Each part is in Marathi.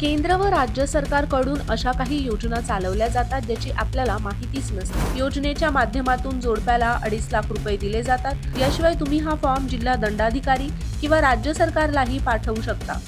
केंद्र व राज्य सरकारकडून अशा काही योजना चालवल्या जातात ज्याची आपल्याला माहितीच नसते. योजनेच्या माध्यमातून जोडप्याला अडीच लाख रुपये दिले जातात. याशिवाय तुम्ही हा फॉर्म जिल्हा दंडाधिकारी किंवा राज्य सरकारलाही पाठवू शकता.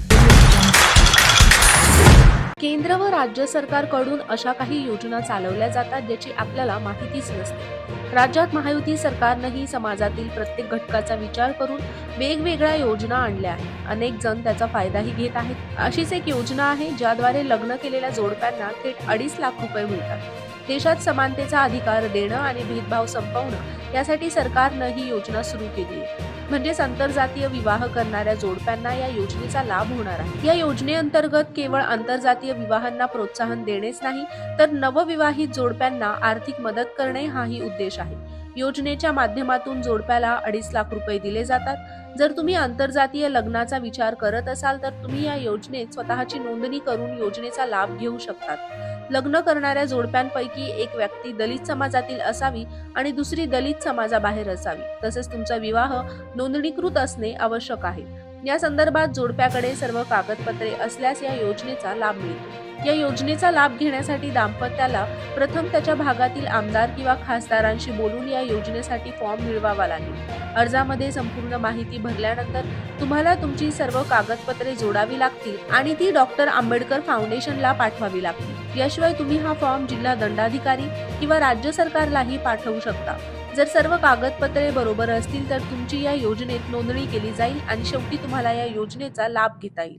केंद्र व राज्य सरकारकडून अशा काही योजना चालवल्या जातात ज्याची आपल्याला माहितीच नसते. राज्यात महायुती सरकारनंही समाजातील प्रत्येक घटकाचा विचार करून वेगवेगळ्या योजना आणल्या आहेत. अनेक जण त्याचा फायदाही घेत आहेत. अशीच एक योजना आहे ज्याद्वारे लग्न केलेल्या जोडप्यांना थेट अडीच लाख रुपये मिळतात. देशात समानतेचा अधिकार देणं आणि भेदभाव संपवणं यासाठी सरकारनं ही योजना सुरू केली. आहे म्हणजेच आंतरजातीय विवाह करणाऱ्या जोडप्यांना या योजनेचा लाभ होणार आहे. या योजनेअंतर्गत केवळ आंतरजातीय विवाहांना प्रोत्साहन देणेच नाही तर नवविवाहित जोडप्यांना आर्थिक मदत करणे हाही उद्देश आहे. योजनेच्या माध्यमातून जोडप्याला अडीच लाख रुपये दिले जातात. जर तुम्ही आंतरजातीय लग्नाचा विचार करत असाल तर तुम्ही या योजनेत स्वतःची नोंदणी करून योजनेचा लाभ घेऊ शकतात. लग्न करणाऱ्या जोडप्यांपैकी एक व्यक्ती दलित समाजातील असावी आणि दुसरी दलित समाजाबाहेर असावी. तसेच तुमचा विवाह नोंदणीकृत असणे आवश्यक आहे. या संदर्भात जोडप्याकडे सर्व कागदपत्रे असल्यास या योजनेचा लाभ मिळतो. या योजनेचा लाभ घेण्यासाठी दाम्पत्याला प्रथम त्याच्या भागातील आमदार किंवा खासदारांशी बोलून या योजनेसाठी फॉर्म मिळवावा लागेल. अर्जामध्ये संपूर्ण माहिती भरल्यानंतर तुम्हाला तुमची सर्व कागदपत्रे जोडावी लागतील आणि ती डॉक्टर आंबेडकर फाउंडेशनला पाठवावी लागतील. याशिवाय तुम्ही हा फॉर्म जिल्हा दंडाधिकारी किंवा राज्य सरकारलाही पाठवू शकता. जर सर्व कागदपत्रे बरोबर असतील तर तुमची या योजनेत नोंदणी केली जाईल आणि शेवटी तुम्हाला या योजनेचा लाभ घेता येईल.